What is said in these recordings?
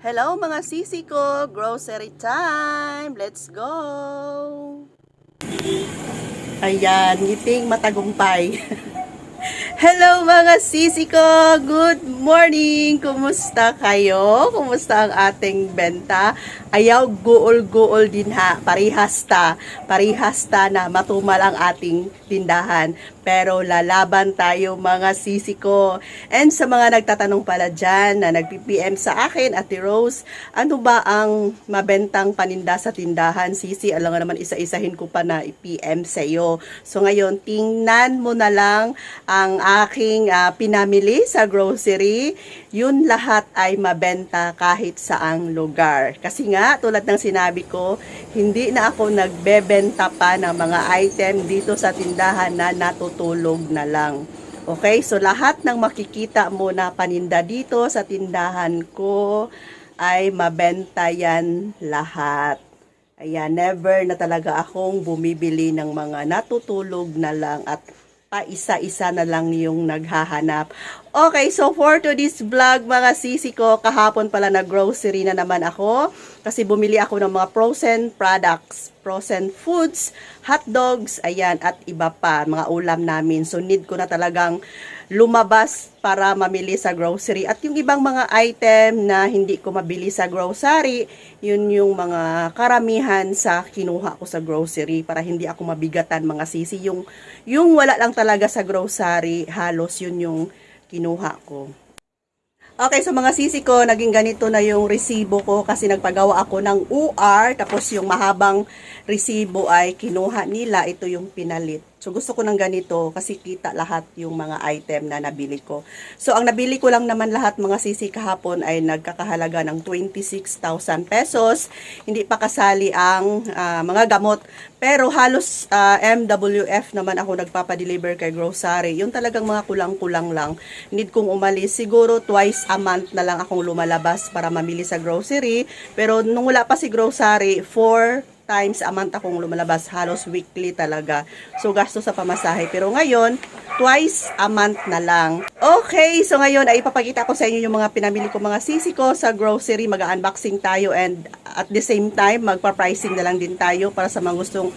Hello mga sisi ko! Grocery time! Let's go! Ayan, ngiting matagumpay. Hello mga sisi ko! Good morning! Kumusta kayo? Kumusta ang ating benta? Ayaw guol-guol din ha. Parihasta. Parihasta na matumal ang ating tindahan. Pero lalaban tayo mga sisi ko. And sa mga nagtatanong pala dyan na nag-PPM sa akin, Ate Rose, ano ba ang mabentang paninda sa tindahan? Sisi, alam nga naman isa-isahin ko pa na i-PM sa iyo. So ngayon, tingnan mo na lang ang aking ah, pinamili sa grocery. Yun lahat ay mabenta kahit saang lugar. Kasi nga, tulad ng sinabi ko, hindi na ako nagbebenta pa ng mga item dito sa tindahan na natutulog na lang. Okay, so lahat ng makikita mo na paninda dito sa tindahan ko ay mabenta yan lahat. Ayan, never na talaga akong bumibili ng mga natutulog na lang at paisa-isa na lang yung naghahanap. Okay, so for today's vlog, mga sisi ko, kahapon pala na grocery na naman ako kasi bumili ako ng mga frozen products, frozen foods, hot dogs, ayan, at iba pa, mga ulam namin. So need ko na talagang lumabas para mamili sa grocery. At yung ibang mga item na hindi ko mabili sa grocery, yun yung mga karamihan sa kinuha ko sa grocery para hindi ako mabigatan mga sisi. Yung, yung wala lang talaga sa grocery, halos yun yung kinuha ko. Okay, so mga sisi ko, naging ganito na yung resibo ko kasi nagpagawa ako ng UR, tapos yung mahabang resibo ay kinuha nila, ito yung pinalit. So gusto ko ng ganito kasi kita lahat yung mga item na nabili ko. So ang nabili ko lang naman lahat mga sisi kahapon ay nagkakahalaga ng 26,000 pesos. Hindi pa kasali ang ah, mga gamot. Pero halos ah, MWF naman ako nagpapadeliver kay grocery. Yung talagang mga kulang-kulang lang. Need kong umalis. Siguro twice a month na lang akong lumalabas para mamili sa grocery. Pero nung wala pa si grocery, four times a month akong lumalabas. Halos weekly talaga. So, gasto sa pamasahe. Pero ngayon, twice a month na lang. Okay, so ngayon ay ipapakita ko sa inyo yung mga pinamili ko mga sisi ko sa grocery. Mag-unboxing tayo and at the same time, magpa-pricing na lang din tayo para sa mga gustong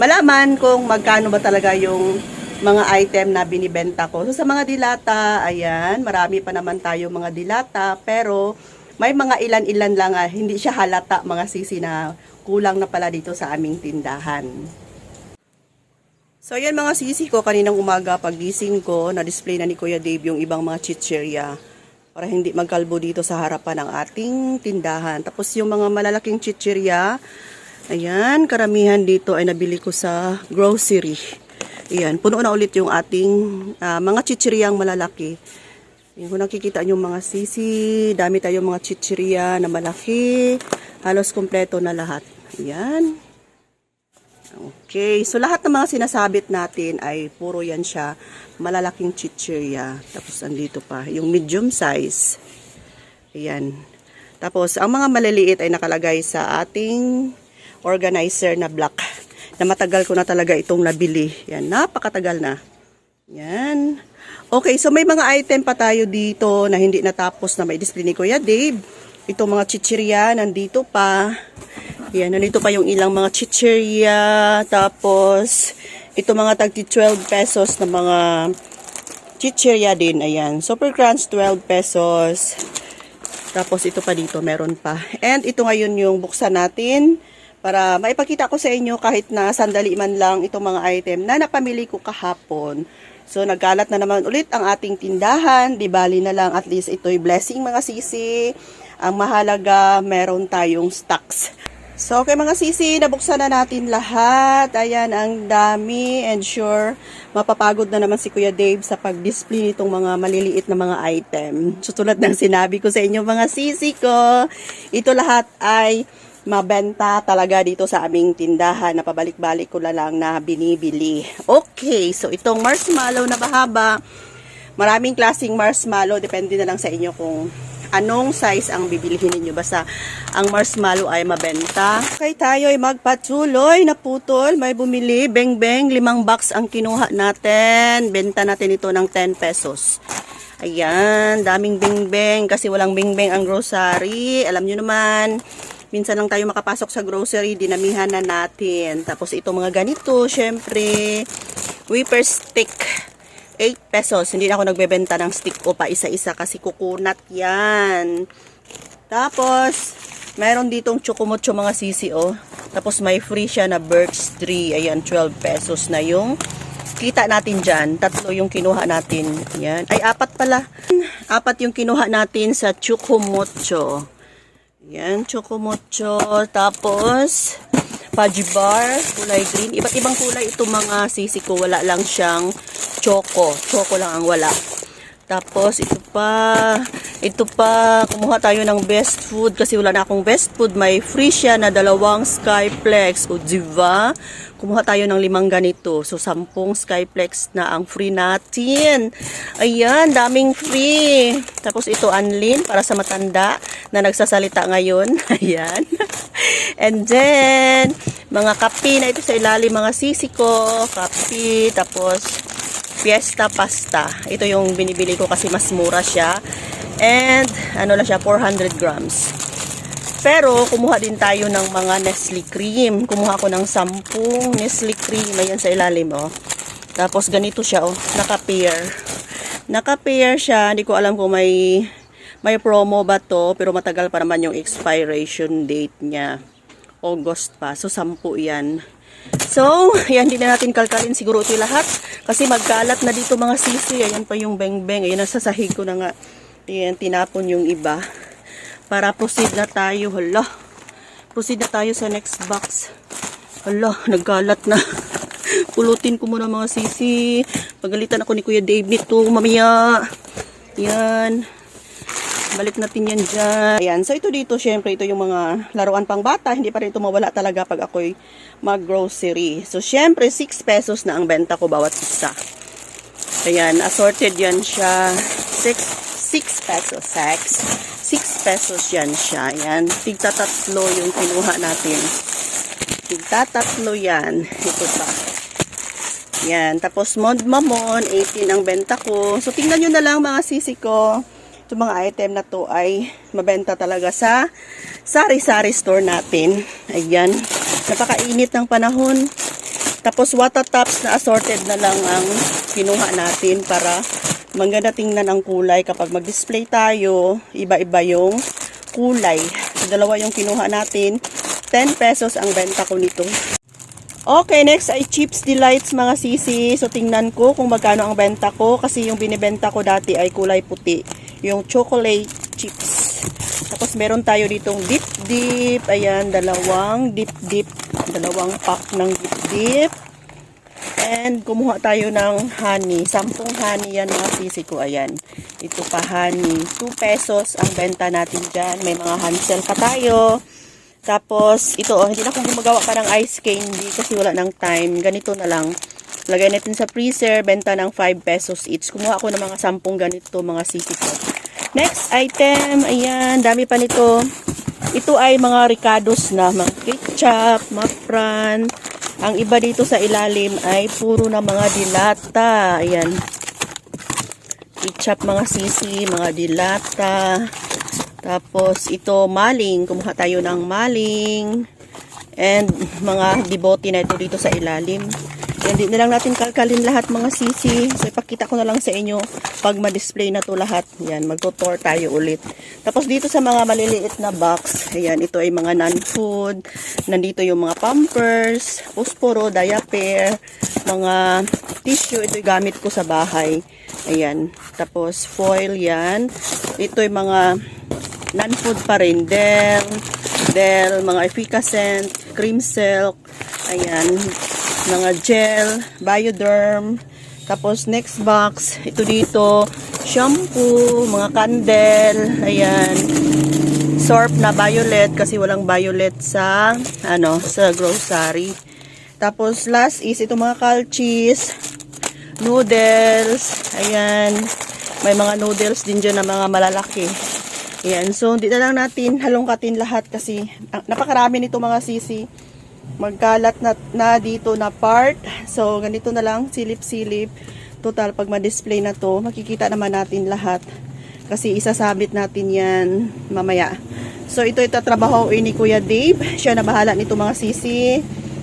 malaman kung magkano ba talaga yung mga item na binibenta ko. So sa mga dilata, ayan, marami pa naman tayo mga dilata, pero may mga ilan-ilan lang, ah, hindi siya halata mga sisi na kulang na pala dito sa aming tindahan. So ayan mga sisi ko, kaninang umaga pagising ko, na-display na ni Kuya Dave yung ibang mga chichirya para hindi magkalbo dito sa harapan ng ating tindahan. Tapos yung mga malalaking chichirya, ayan, karamihan dito ay nabili ko sa grocery. Ayan, puno na ulit yung ating ah, mga chichiryang malalaki. Yung kung nakikita nyo mga sisi, dami tayong mga chichirya na malaki. Halos kompleto na lahat. Ayan. Okay, so lahat ng mga sinasabit natin ay puro yan siya malalaking chichirya. Tapos andito pa, yung medium size. Ayan. Tapos ang mga maliliit ay nakalagay sa ating organizer na black. Na matagal ko na talaga itong nabili. Yan, napakatagal na. Yan. Okay, so may mga item pa tayo dito na hindi natapos na may display ni Kuya Dave. Ito mga chichirya, nandito pa. Yan, nandito pa yung ilang mga chichirya. Tapos, ito mga tagti 12 pesos na mga chichirya din. Ayan, Super Crunch 12 pesos. Tapos ito pa dito, meron pa. And ito ngayon yung buksan natin para maipakita ko sa inyo kahit na sandali man lang itong mga item na napamili ko kahapon. So, nagkalat na naman ulit ang ating tindahan. Di bali na lang at least ito'y blessing mga sisi. Ang mahalaga, meron tayong stocks. So, okay mga sisi, nabuksan na natin lahat. Ayan, ang dami and sure, mapapagod na naman si Kuya Dave sa pag-display nitong mga maliliit na mga item. So, tulad ng sinabi ko sa inyo mga sisi ko, ito lahat ay mabenta talaga dito sa aming tindahan na pabalik-balik ko na lang na binibili. Okay, so itong marshmallow na bahaba, maraming klaseng marshmallow, depende na lang sa inyo kung anong size ang bibilihin ninyo. Basta ang marshmallow ay mabenta. Okay, tayo ay magpatuloy na putol. May bumili, beng beng, limang box ang kinuha natin. Benta natin ito ng 10 pesos. Ayan, daming bingbeng kasi walang bingbeng ang grocery. Alam nyo naman, minsan lang tayo makapasok sa grocery, dinamihan na natin. Tapos ito mga ganito, syempre, whipper stick. 8 pesos. Hindi na ako nagbebenta ng stick ko pa isa-isa kasi kukunat yan. Tapos, meron ditong chocomocho mga sisi, oh. Tapos may free siya na birch tree. Ayan, 12 pesos na yung kita natin dyan. Tatlo yung kinuha natin. Ayan. Ay, apat pala. Apat yung kinuha natin sa chocomocho. Ayan, chocomocho. Tapos, fudge bar, kulay green. Iba't ibang kulay ito mga sisi ko. Wala lang siyang choco. Choco lang ang wala. Tapos, ito pa, ito pa, kumuha tayo ng best food kasi wala na akong best food. May free siya na dalawang Skyplex. O, diba? Kumuha tayo ng limang ganito. So, sampung Skyplex na ang free natin. Ayan, daming free. Tapos, ito Anlin para sa matanda na nagsasalita ngayon. Ayan. And then, mga kape na ito sa ilalim, mga sisi ko. Kape, tapos, Fiesta Pasta. Ito yung binibili ko kasi mas mura siya. And, ano lang siya, 400 grams. Pero, kumuha din tayo ng mga Nestle cream. Kumuha ako ng 10 Nestle cream. Ayan sa ilalim, oh. Tapos, ganito siya, oh. Naka-pair. Naka-pair siya. Hindi ko alam kung may may promo ba to. Pero matagal pa naman yung expiration date niya. August pa. So, 10 yan. So, yan, hindi na natin kalkalin siguro ito lahat. Kasi magkalat na dito mga sisi. Ayan pa yung beng-beng. Ayan, nasa sahig ko na nga. Ayan, tinapon yung iba. Para proceed na tayo. Hala. Proceed na tayo sa next box. Hala, nagkalat na. Pulutin ko muna mga sisi. Pagalitan ako ni Kuya Dave nito mamaya. Yan. Balik natin yan dyan. Ayan. So, ito dito, syempre, ito yung mga laruan pang bata. Hindi pa rin ito mawala talaga pag ako'y mag-grocery. So, syempre, 6 pesos na ang benta ko bawat isa. Ayan. Assorted yan siya. 6, 6 pesos. 6. 6 pesos yan siya. Ayan. Tigta tatlo yung kinuha natin. Tigta tatlo yan. Ito pa. Yan. Tapos, Mond Mamon, 18 ang benta ko. So, tingnan nyo na lang mga sisi ko. Ito mga item na to ay mabenta talaga sa sari-sari store natin. Ayan. Napakainit ng panahon. Tapos water tops na assorted na lang ang kinuha natin para maganda tingnan ang kulay. Kapag mag-display tayo, iba-iba yung kulay. So, dalawa yung kinuha natin. 10 pesos ang benta ko nito. Okay, next ay Chips Delights mga sisi. So, tingnan ko kung magkano ang benta ko. Kasi yung binibenta ko dati ay kulay puti. Yung chocolate chips. Tapos, meron tayo ditong dip dip. Ayan, dalawang dip dip. Dalawang pack ng dip dip. And, kumuha tayo ng honey. Sampung honey yan mga sisi ko. Ayan. Ito pa honey. 2 pesos ang benta natin dyan. May mga hansel pa tayo. Tapos, ito, oh, hindi na akong gumagawa pa ng ice candy kasi wala ng time. Ganito na lang. Lagay natin sa freezer, benta ng 5 pesos each. Kumuha ako ng mga 10 ganito, mga sisi ko. Next item, ayan, dami pa nito. Ito ay mga ricados na, mga ketchup, mafran. Ang iba dito sa ilalim ay puro na mga dilata. Ayan. Ketchup mga sisi, mga dilata. Tapos ito maling, kumuha tayo ng maling. And mga dibote na ito dito sa ilalim. Hindi na lang natin kalkalin lahat mga sisi. So ipakita ko na lang sa inyo pag ma-display na to lahat. Yan, magtutor tayo ulit. Tapos dito sa mga maliliit na box, ayan, ito ay mga non-food. Nandito yung mga pampers, pusporo, diaper, mga tissue. Ito gamit ko sa bahay. Ayan. Tapos foil yan. Ito yung mga non-food pa rin. Del, Del, mga efficacent, cream silk, ayan, mga gel, bioderm, tapos next box, ito dito, shampoo, mga candle, ayan, sorb na violet kasi walang violet sa, ano, sa grocery. Tapos last is ito mga calchis, noodles, ayan, may mga noodles din dyan na mga malalaki. Ayan, so hindi na lang natin halongkatin lahat kasi napakarami nito mga sisi. Magkalat na, na dito na part. So ganito na lang, silip-silip. Total, pag ma-display na to, makikita naman natin lahat. Kasi isasabit natin yan mamaya. So, ito itatrabaho ni Kuya Dave. Siya na bahala nito mga sisi.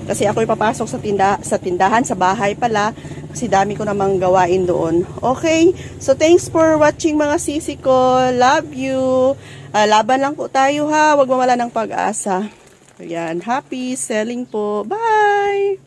Kasi ako ipapasok sa, tinda, sa tindahan, sa bahay pala. Kasi dami ko namang gawain doon. Okay? So, thanks for watching mga sisi ko. Love you. Ah, laban lang po tayo ha. Huwag mawala ng pag-asa. Ayan, happy selling po. Bye!